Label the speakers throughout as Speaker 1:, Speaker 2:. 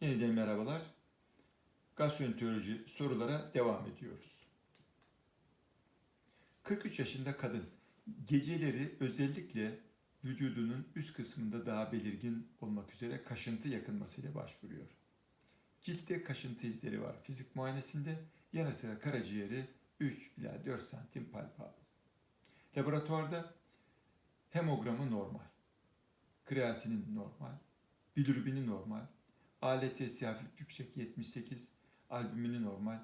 Speaker 1: Yeniden merhabalar. Gastroenteroloji sorulara devam ediyoruz. 43 yaşında kadın geceleri özellikle vücudunun üst kısmında daha belirgin olmak üzere kaşıntı yakınmasıyla başvuruyor. Ciltte kaşıntı izleri var fizik muayenesinde. Yanı sıra karaciğeri 3 ila 4 santim palpable. Laboratuvarda hemogramı normal, kreatinin normal, bilirubini normal, ALT'si hafif yüksek 78, albümini normal,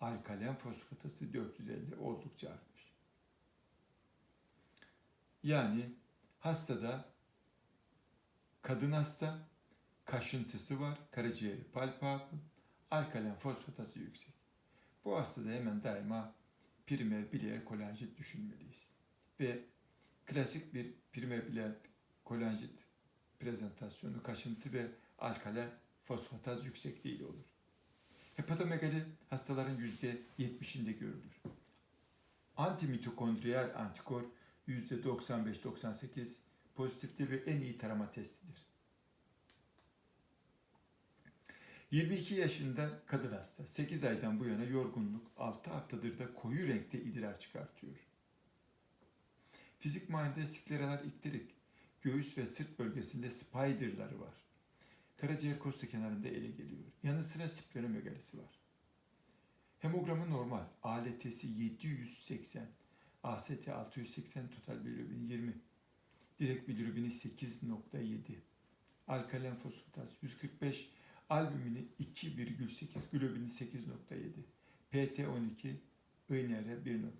Speaker 1: alkalen fosfatası 450 oldukça artmış. Yani hastada kadın hasta kaşıntısı var, karaciğeri palpable, alkalen fosfatası yüksek. Bu hastada hemen daima primer biliyer kolanjit düşünmeliyiz. Ve klasik bir primer biliyer kolanjit prezentasyonu kaşıntı ve alkalen fosfataz yüksekliğiyle olur. Hepatomegali hastaların %70'inde görülür. Antimitokondriyal antikor %95-98 pozitiftir ve en iyi tarama testidir. 22 yaşında kadın hasta. 8 aydan bu yana yorgunluk, 6 haftadır da koyu renkte idrar çıkartıyor. Fizik muayenede skleralar iktirik, göğüs ve sırt bölgesinde spiderları var. Karaciğer kosta kenarında ele geliyor. Yanı sıra splenomegalisi var. Hemogramı normal. ALT'si 780. AST 680, total bilirubin 20. Direkt bilirubini 8.7. Alkalen fosfataz 145. Albümini 2,8. Globini 8.7. PT 12. INR 1.1.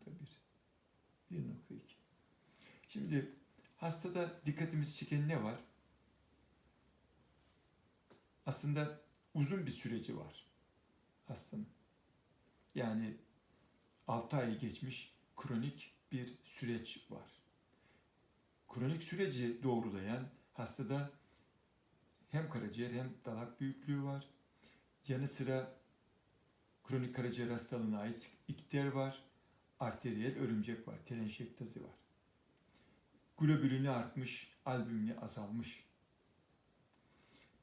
Speaker 1: 1.2. Şimdi hastada dikkatimizi çeken ne var? Aslında uzun bir süreci var hastanın. Yani 6 ay geçmiş kronik bir süreç var. Kronik süreci doğrulayan hastada hem karaciğer hem dalak büyüklüğü var. Yanı sıra kronik karaciğer hastalığına ait ikter var. Arteriyel örümcek var. Telenşektazi var. Globülünü artmış, albümünü azalmış.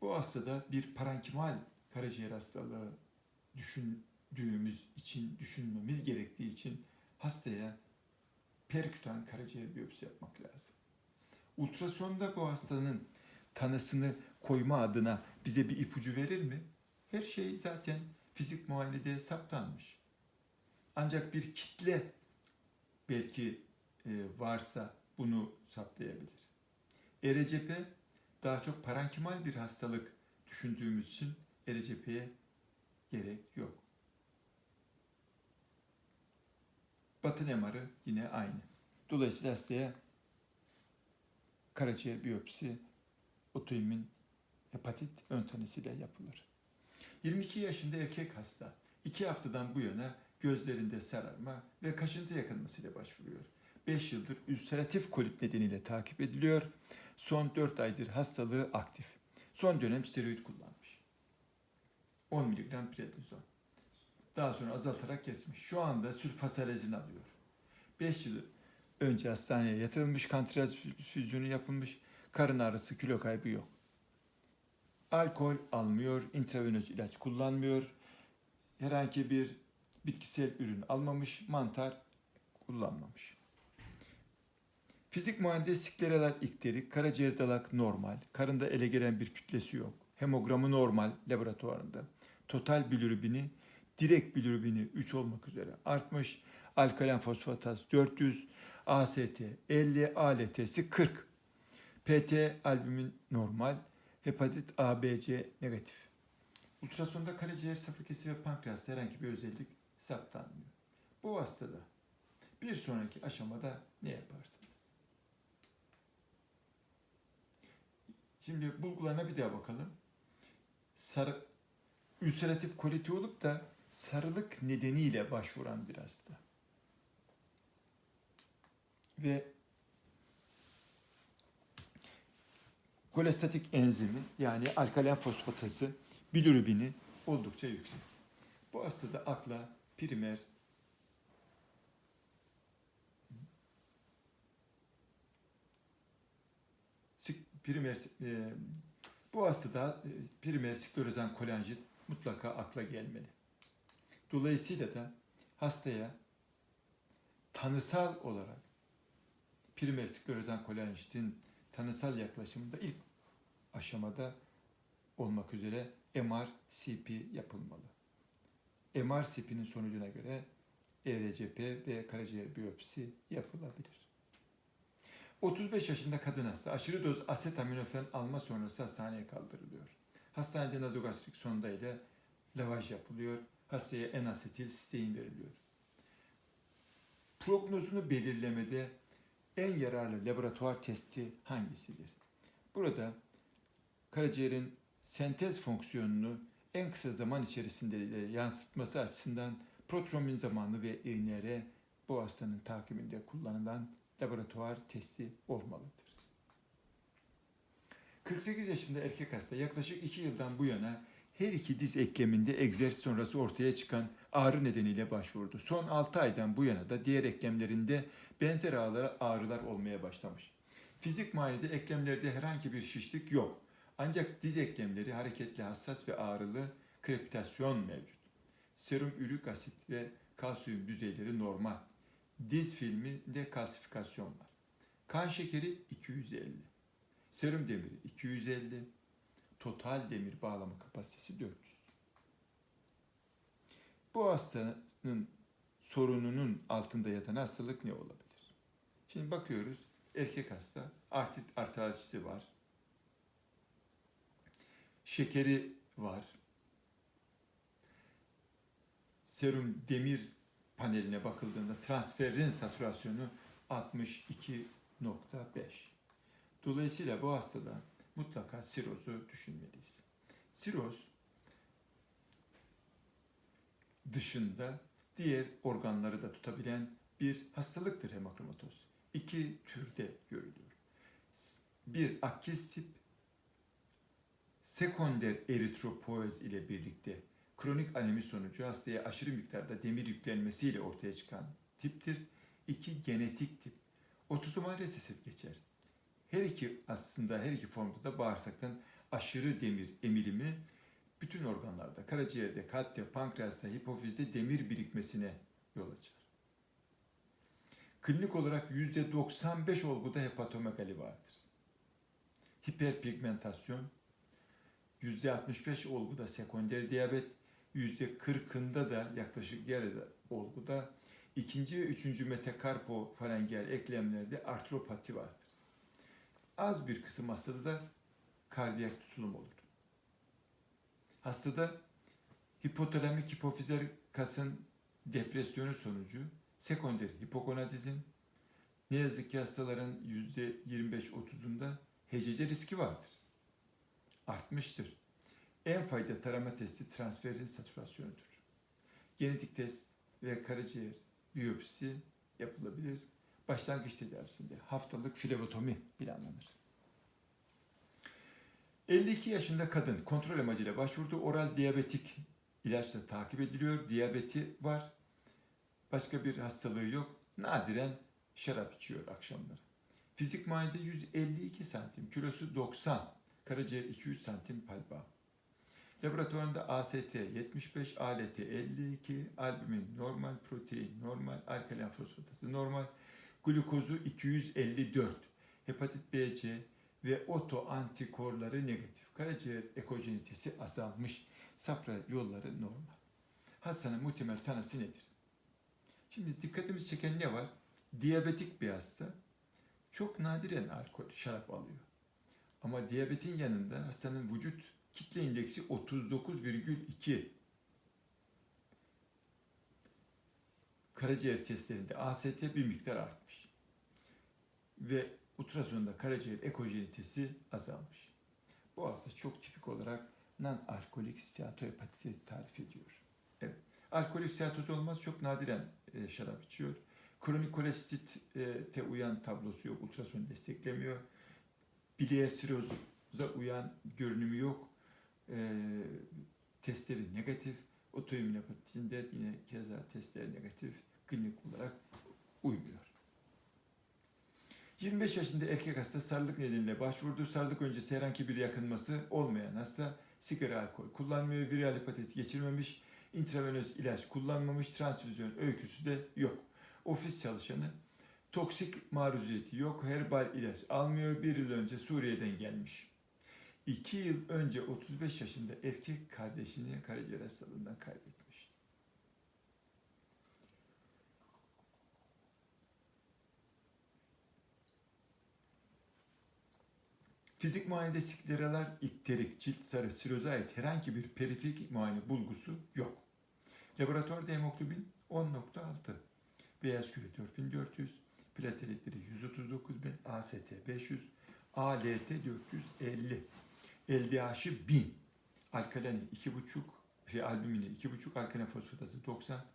Speaker 1: Bu hastada bir parenkimal karaciğer hastalığı düşündüğümüz için, düşünmemiz gerektiği için hastaya perkütan karaciğer biyopsi yapmak lazım. Ultrasonda bu hastanın tanısını koyma adına bize bir ipucu verir mi? Her şey zaten fizik muayenede saptanmış. Ancak bir kitle belki e, varsa bunu saptayabilir. ERCP daha çok parenkimal bir hastalık düşündüğümüz için ERCP'ye gerek yok. Batın MR'ı yine aynı. Dolayısıyla hastaya karaciğer biyopsi otoimmün hepatit ön tanısıyla yapılır. 22 yaşında erkek hasta 2 haftadan bu yana gözlerinde sararma ve kaşıntı yakınmasıyla başvuruyor. 5 yıldır ülseratif kolit nedeniyle takip ediliyor. Son 4 aydır hastalığı aktif. Son dönem steroid kullanmış. 10 mg prednizon. Daha sonra azaltarak kesmiş. Şu anda sülfasalezin alıyor. 5 yıl önce hastaneye yatırılmış, kan transfüzyonu yapılmış, karın ağrısı, kilo kaybı yok. Alkol almıyor, intravenöz ilaç kullanmıyor, herhangi bir bitkisel ürün almamış, mantar kullanmamış. Fizik muayenede skleralar ikterik, karaciğer dalak normal, karında ele gelen bir kütlesi yok. Hemogramı normal laboratuvarında. Total bilirubini, direkt bilirubini 3 olmak üzere artmış. Alkalen fosfataz 400, AST 50, ALT'si 40. PT albümin normal, hepatit ABC negatif. Ultrasonda karaciğer safrakesi ve pankreasta herhangi bir özellik saptanmıyor. Bu hastada bir sonraki aşamada ne yaparsınız? Şimdi bulgularına bir daha bakalım. Sarı, ülseratif koliti olup da sarılık nedeniyle başvuran bir hasta. Ve kolestatik enzimi yani alkalen fosfatazı bilirubini oldukça yüksek. Bu hastada akla primer primer e, Bu hastada e, primer sklerozan kolanjit mutlaka akla gelmeli. Dolayısıyla da hastaya tanısal olarak primer sklerozan kolanjitin tanısal yaklaşımında ilk aşamada olmak üzere MR-CP yapılmalı. MR-CP'nin sonucuna göre ERCP ve karaciğer biyopsi yapılabilir. 35 yaşında kadın hasta aşırı doz asetaminofen alma sonrası hastaneye kaldırılıyor. Hastanede nazogastrik sonda ile lavaj yapılıyor. Hastaya N-asetil sistein veriliyor. Prognozunu belirlemede en yararlı laboratuvar testi hangisidir? Burada karaciğerin sentez fonksiyonunu en kısa zaman içerisinde de yansıtması açısından protrombin zamanı ve INR bu hastanın takibinde kullanılan laboratuvar testi olmalıdır. 48 yaşında erkek hasta yaklaşık 2 yıldan bu yana her iki diz ekleminde egzersiz sonrası ortaya çıkan ağrı nedeniyle başvurdu. Son 6 aydan bu yana da diğer eklemlerinde benzer ağrılar, ağrılar olmaya başlamış. Fizik muayenede eklemlerde herhangi bir şişlik yok. Ancak diz eklemleri hareketli, hassas ve ağrılı krepitasyon mevcut. Serum ürik asit ve kalsiyum düzeyleri normal. Diz filminde kalsifikasyon var. Kan şekeri 250. Serum demiri 250. Total demir bağlama kapasitesi 400. Bu hastanın sorununun altında yatan hastalık ne olabilir? Şimdi bakıyoruz erkek hasta artrit arteracisi var. Şekeri var. Serum demir paneline bakıldığında transferin satürasyonu 62.5. Dolayısıyla bu hastada mutlaka sirozu düşünmeliyiz. Siroz dışında diğer organları da tutabilen bir hastalıktır hemakromatoz. İki türde görülüyor. Bir akis tip sekonder eritropoez ile birlikte kronik anemi sonucu hastaya aşırı miktarda demir yüklenmesiyle ortaya çıkan tiptir. İki genetik tip. Otosomal resesif geçer. Her iki aslında her iki formda da bağırsaktan aşırı demir emilimi bütün organlarda, karaciğerde, kalpte, pankreasta, hipofizde demir birikmesine yol açar. Klinik olarak %95 olguda hepatomegali vardır. Hiperpigmentasyon, %65 olguda sekonder diyabet, %40'ında da yaklaşık yarıda olguda ikinci ve üçüncü metakarpofarengeal eklemlerde artropati vardır. Az bir kısım hastada da kardiyak tutulum olur. Hastada hipotalamik hipofizer kasın depresyonu sonucu sekonder hipogonadizm ne yazık ki hastaların %25-30'unda HCC riski vardır. Artmıştır. En fayda tarama testi transferin satürasyonudur. Genetik test ve karaciğer biyopsisi yapılabilir. Başlangıç tedavisinde haftalık flebotomi planlanır. 52 yaşında kadın kontrol amacıyla başvurdu. Oral diyabetik ilaçla takip ediliyor. Diyabeti var. Başka bir hastalığı yok. Nadiren şarap içiyor akşamları. Fizik muayenede 152 santim, kilosu 90, karaciğer 200 santim palpa. Laboratuvarında AST 75, ALT 52, albumin normal, protein normal, alkalen fosfatası normal, glukozu 254, hepatit B, C ve oto antikorları negatif. Karaciğer ekojenitesi azalmış, safra yolları normal. Hastanın muhtemel tanısı nedir? Şimdi dikkatimizi çeken ne var? Diyabetik bir hasta çok nadiren alkol, şarap alıyor. Ama diyabetin yanında hastanın vücut kitle indeksi 39,2. Karaciğer testlerinde AST bir miktar artmış. Ve ultrasonda karaciğer ekojenitesi azalmış. Bu hasta çok tipik olarak non-alkolik steatohepatiti tarif ediyor. Evet. Alkolik steatoz olmaz çok nadiren e, şarap içiyor. Kronik kolestite uyan tablosu yok, ultrason desteklemiyor. Biliyer siroza uyan görünümü yok. E, testleri negatif. Otoimmün hepatitinde yine keza testleri negatif. Klinik olarak uymuyor. 25 yaşında erkek hasta sarılık nedeniyle başvurdu. Sarılık öncesi herhangi bir yakınması olmayan hasta sigara, alkol kullanmıyor, viral hepatit geçirmemiş, intravenöz ilaç kullanmamış, transfüzyon öyküsü de yok. Ofis çalışanı toksik maruziyeti yok, herbal ilaç almıyor, bir yıl önce Suriye'den gelmiş. 2 yıl önce 35 yaşında erkek kardeşini karaciğer hastalığından kaybetmiş. Fizik muayenede skleralar ikterik, cilt sarı, siroza herhangi bir perifik muayene bulgusu yok. Laboratuvarda hemoglobin 10.6, beyaz küre 4400, plateletleri 139 bin, AST 500, ALT 450, LDH'ı 1000, alkalani 2.5, şey albümini 2.5, alkalin fosfatazı 90,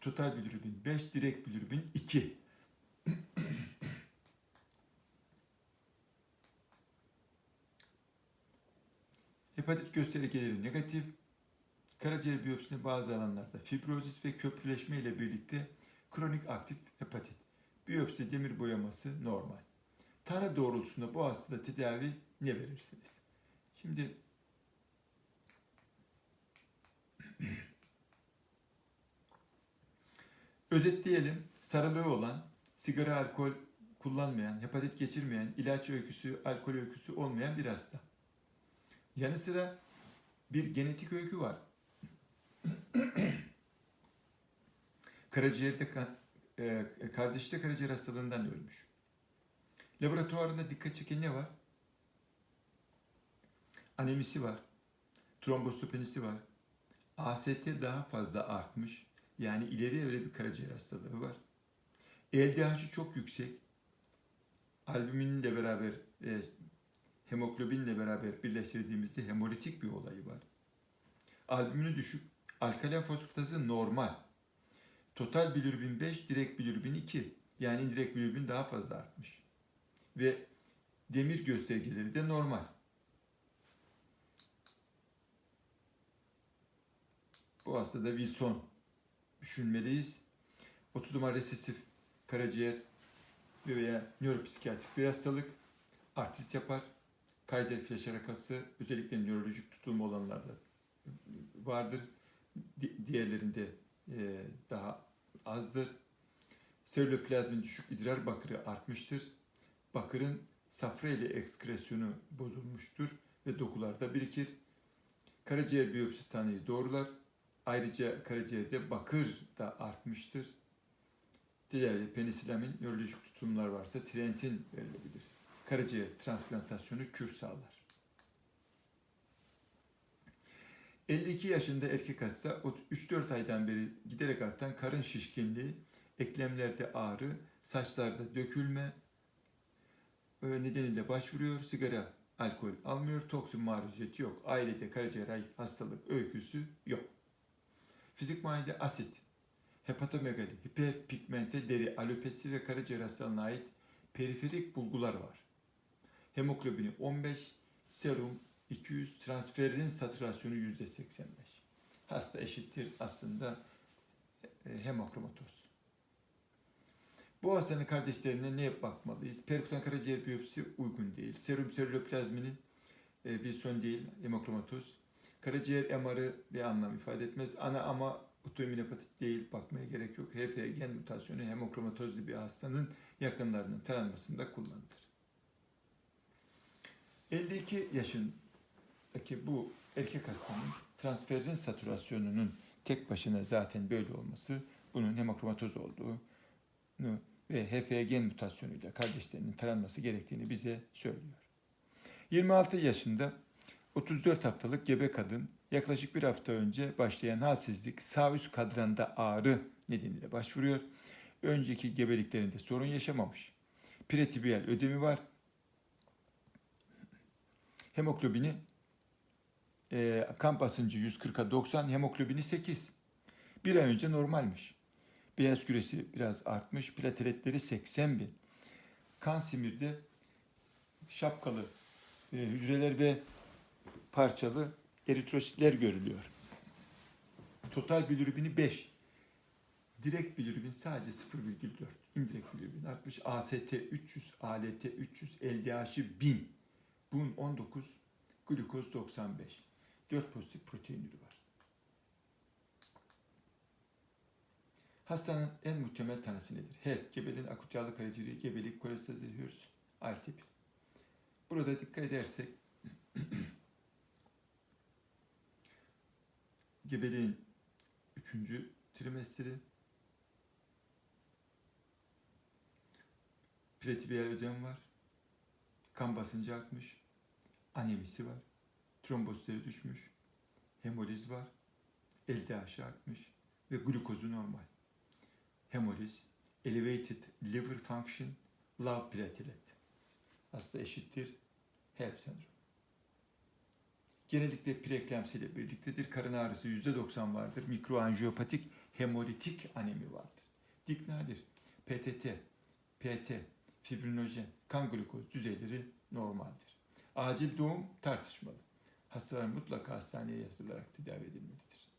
Speaker 1: total bilirubin 5, direkt bilirubin 2. Hepatit göstergeleri negatif. Karaciğer biyopsisinde bazı alanlarda fibrozis ve köprüleşme ile birlikte kronik aktif hepatit. Biyopsi demir boyaması normal. Tanı doğrultusunda bu hastada tedavi ne verirsiniz? Şimdi özetleyelim. Sarılığı olan, sigara, alkol kullanmayan, hepatit geçirmeyen, ilaç öyküsü, alkol öyküsü olmayan bir hasta. Yanı sıra bir genetik öykü var. Karaciğerde kan, e, kardeşi de karaciğer hastalığından ölmüş. Laboratuvarında dikkat çeken ne var? Anemisi var. Trombostopenisi var. AST daha fazla artmış. Yani ileri öyle bir karaciğer hastalığı var. LDH'ı çok yüksek. Albümininle beraber e, hemoglobinle beraber birleştirdiğimizde hemolitik bir olayı var. Albümünü düşük. Alkalen fosfatazı normal. Total bilirubin 5, direkt bilirubin 2. Yani indirekt bilirubin daha fazla artmış. Ve demir göstergeleri de normal. Bu hastada Wilson düşünmeliyiz. 30 numara resesif karaciğer veya nöropsikiyatrik bir hastalık artrit yapar. Kaiser fleşer akası özellikle nörolojik tutulma olanlarda vardır. Di- Diğerlerinde e, daha azdır. Seroloplazmin düşük idrar bakırı artmıştır. Bakırın safra ile ekskresyonu bozulmuştur ve dokularda birikir. Karaciğer biyopsi tanıyı doğrular. Ayrıca karaciğerde bakır da artmıştır. Diğer penisilamin nörolojik tutumlar varsa trientin verilebilir. Karaciğer transplantasyonu kür sağlar. 52 yaşında erkek hasta 3-4 aydan beri giderek artan karın şişkinliği, eklemlerde ağrı, saçlarda dökülme e, nedeniyle başvuruyor. Sigara, alkol almıyor, toksin maruziyeti yok. Ailede karaciğer hastalık öyküsü yok. Fizik muayenede asit, hepatomegali, hiperpigmente deri, alopesi ve karaciğer hastalığına ait periferik bulgular var. Hemoglobini 15, serum 200, transferin satürasyonu %85. Hasta eşittir aslında e, hemokromatoz. Bu hastanın kardeşlerine ne bakmalıyız? Perkutan karaciğer biyopsisi uygun değil. Serum seroloplazminin e, Wilson değil, hemokromatoz. Karaciğer MR'ı bir anlam ifade etmez. Ana ama otoimmün hepatit değil, bakmaya gerek yok. HF gen mutasyonu hemokromatozlu bir hastanın yakınlarının taranmasında kullanılır. 52 yaşındaki bu erkek hastanın transferin satürasyonunun tek başına zaten böyle olması bunun hemokromatoz olduğunu ve HF gen mutasyonuyla kardeşlerinin taranması gerektiğini bize söylüyor. 26 yaşında 34 haftalık gebe kadın yaklaşık bir hafta önce başlayan halsizlik sağ üst kadranda ağrı nedeniyle başvuruyor. Önceki gebeliklerinde sorun yaşamamış. Pretibiyal ödemi var. Hemoglobini e, kan basıncı 140'a 90, hemoglobini 8. Bir ay önce normalmiş. Beyaz küresi biraz artmış, plateletleri 80 bin. Kan simirde şapkalı e, hücreler ve parçalı eritrositler görülüyor. Total bilirubini 5. Direkt bilirubin sadece 0,4. indirekt bilirubin artmış. AST 300, ALT 300, LDH'i 1000. Bun 19, glukoz 95. 4 pozitif protein ürü var. Hastanın en muhtemel tanısı nedir? HELP, gebeliğin akut yağlı karaciğeri, gebelik, kolestazil, hürs, A tip. Burada dikkat edersek gebeliğin üçüncü trimestri pretibiyal ödem var. Kan basıncı artmış. Anemisi var. Trombositleri düşmüş. Hemoliz var. LDH artmış ve glukozu normal. Hemoliz, elevated liver function, low platelet. Aslında eşittir HELP sendromu. Genellikle preeklemsi ile birliktedir. Karın ağrısı %90 vardır. Mikroanjiyopatik hemolitik anemi vardır. Dik nadir. PTT, PT, fibrinojen, kan glukoz düzeyleri normaldir. Acil doğum tartışmalı. Hastalar mutlaka hastaneye yatırılarak tedavi edilmelidir.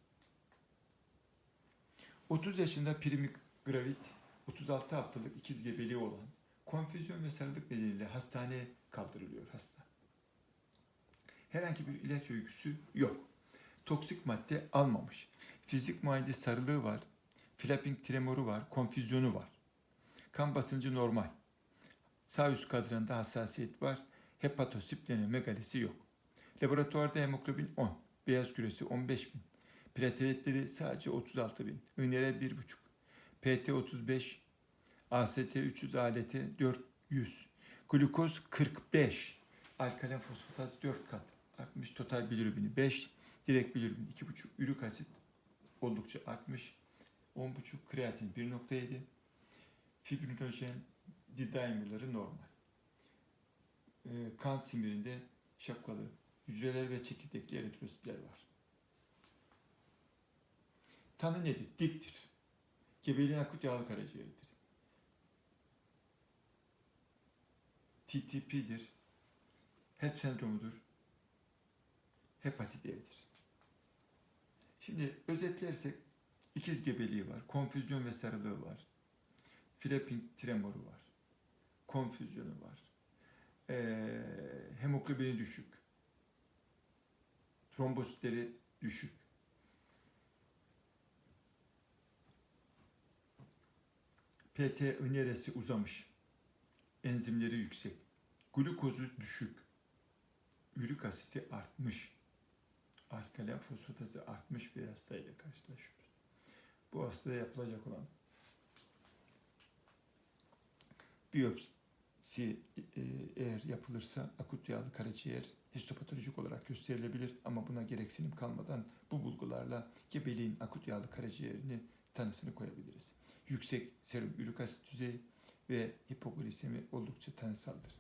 Speaker 1: 30 yaşında primigravit, 36 haftalık ikiz gebeliği olan konfüzyon ve sarılık nedeniyle hastaneye kaldırılıyor hasta. Herhangi bir ilaç öyküsü yok. Toksik madde almamış. Fizik muayene sarılığı var. Flapping tremoru var. Konfüzyonu var. Kan basıncı normal. Sağ üst kadranda hassasiyet var. Hepatosiplenemegalisi yok. Laboratuvarda hemoglobin 10. Beyaz küresi 15 bin. Plateletleri sadece 36 bin. INR 1,5. PT 35. AST 300. ALT 400. Glukoz 45. Alkalen fosfataz 4 kat artmış. Total bilirubini 5. Direkt bilirubin 2,5. Ürik asit oldukça artmış. 10,5. Kreatin 1,7. Fibrinojen D-dimer'ları normal. Ee, kan simirinde şapkalı hücreler ve çekirdekli eritrositler var. Tanı nedir? Diktir. Gebeliğin akut yağlı karaciğeridir. TTP'dir. HELP sendromudur. Hepatit E'dir. Şimdi özetlersek ikiz gebeliği var, konfüzyon ve sarılığı var. Flapping tremoru var. Konfüzyonu var. Ee, hemoglobini düşük. Trombositleri düşük. PT öneresi uzamış. Enzimleri yüksek. Glukozu düşük. Ürik asiti artmış. Alkalen fosfatazı artmış bir hastayla karşılaşıyoruz. Bu hastada yapılacak olan biyopsi e, eğer yapılırsa akut yağlı karaciğer histopatolojik olarak gösterilebilir ama buna gereksinim kalmadan bu bulgularla gebeliğin akut yağlı karaciğerini tanısını koyabiliriz. Yüksek serum ürik asit düzeyi ve hipoglisemi oldukça tanısaldır.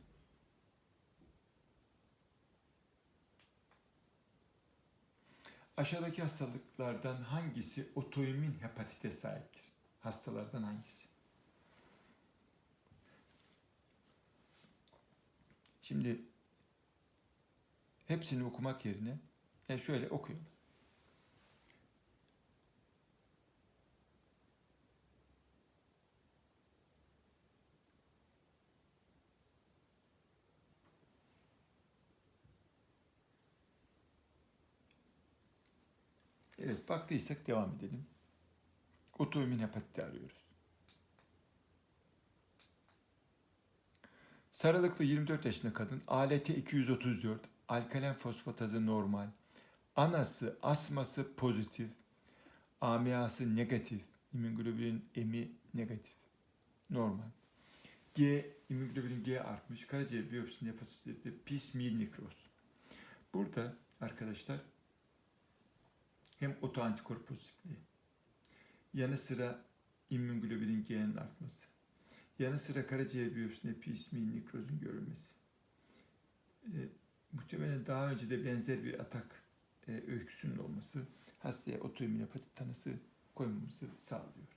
Speaker 1: Aşağıdaki hastalıklardan hangisi otoimmün hepatite sahiptir? Hastalardan hangisi? Şimdi hepsini okumak yerine e şöyle okuyalım. Evet baktıysak devam edelim. Otoimmün hepatiti arıyoruz. Sarılıklı 24 yaşında kadın ALT 234, alkalen fosfatazı normal, anası asması pozitif, AMA'sı negatif, immünoglobulin emi negatif, normal. G, immünoglobulin G artmış, karaciğer biyopsisinde hepatitide pis mil nekroz. Burada arkadaşlar hem otoantikor pozitifliği, yanı sıra immünoglobulin G'nin artması, yanı sıra karaciğer biyopsisinde PSMI nekrozun görülmesi. E, muhtemelen daha önce de benzer bir atak e, öyküsünün olması hastaya otoimmün hepatit tanısı koymamızı sağlıyor.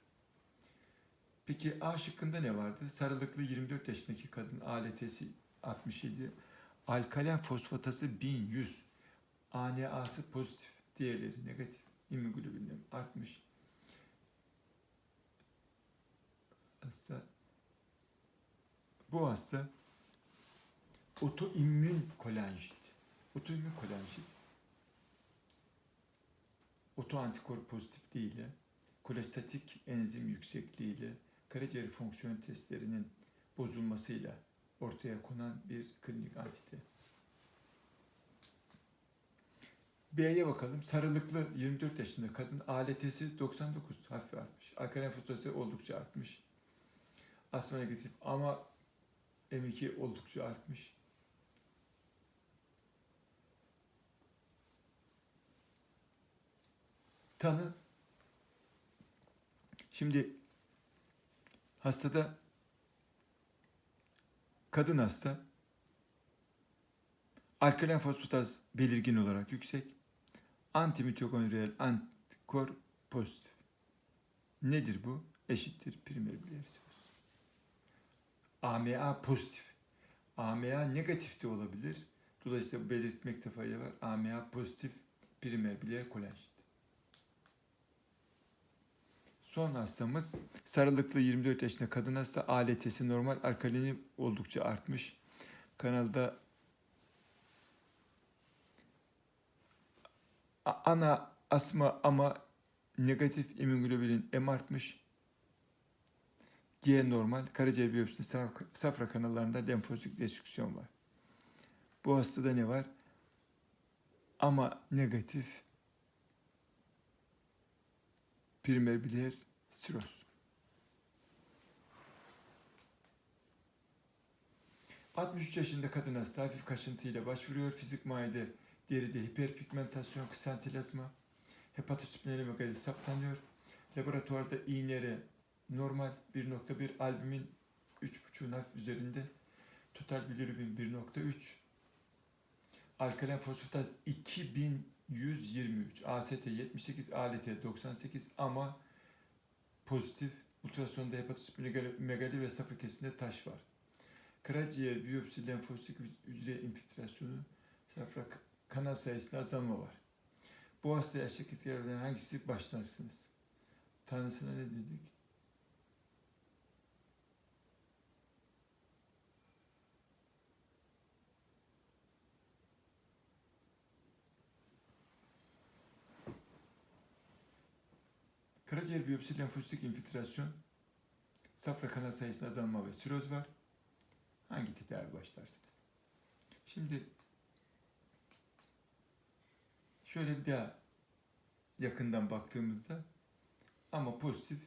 Speaker 1: Peki A şıkkında ne vardı? Sarılıklı 24 yaşındaki kadın ALT'si 67, alkalen fosfatası 1100, ANA'sı pozitif, diğerleri negatif, immünoglobulin artmış. Hasta Bu hasta otoimmün kolanjit. Otoimmün kolanjit otoantikor pozitifliğiyle, kolestatik enzim yüksekliğiyle, karaciğer fonksiyon testlerinin bozulmasıyla ortaya konan bir klinik antite. B'ye bakalım. Sarılıklı 24 yaşında kadın ALT'si 99 hafif artmış. Alkalen fotoğrafı oldukça artmış. Asma negatif ama M2 oldukça artmış. Tanı. Şimdi hastada kadın hasta alkalen fosfataz belirgin olarak yüksek. Antimitokondriyal antikor pozitif. Nedir bu? Eşittir primer bilirsiz. AMA pozitif. AMA negatif de olabilir. Dolayısıyla belirtmekte fayda var. AMA pozitif primer bilyar kolanjit. Son hastamız sarılıklı 24 yaşında kadın hasta ALT'si normal alkalini oldukça artmış. Kanalda ana asma ama negatif immünoglobulin M artmış. G normal. Karaciğer biyopsisinde saf- safra kanallarında lenfosit destrüksiyon var. Bu hastada ne var? Ama negatif primer biliyer siroz. 63 yaşında kadın hasta hafif kaşıntıyla başvuruyor. Fizik muayede deride hiperpigmentasyon, ksantilazma, hepatosplenomegali saptanıyor. Laboratuvarda iğnere normal 1.1 albumin 3.5'un hafif üzerinde. Total bilirubin 1.3. Alkalen fosfataz 2123. AST 78, ALT 98 ama pozitif. Ultrasonda hepatosplenomegali ve safra kesinde taş var. Karaciğer biyopsi lenfositik hücre infiltrasyonu, safra kanal sayısında azalma var. Bu hastaya şirketlerden hangisi başlarsınız? Tanısına ne dedik? Karaciğer biyopsi lenfositik infiltrasyon, safra kanal sayısında azalma ve siroz var. Hangi tedavi başlarsınız? Şimdi şöyle bir daha yakından baktığımızda ama pozitif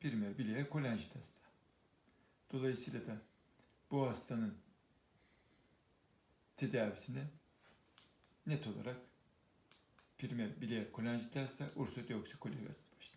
Speaker 1: primer bileğe kolanjit hasta. Dolayısıyla da bu hastanın tedavisine net olarak primer bileğe kolanjit hasta ursodeoksikolik asit başlar.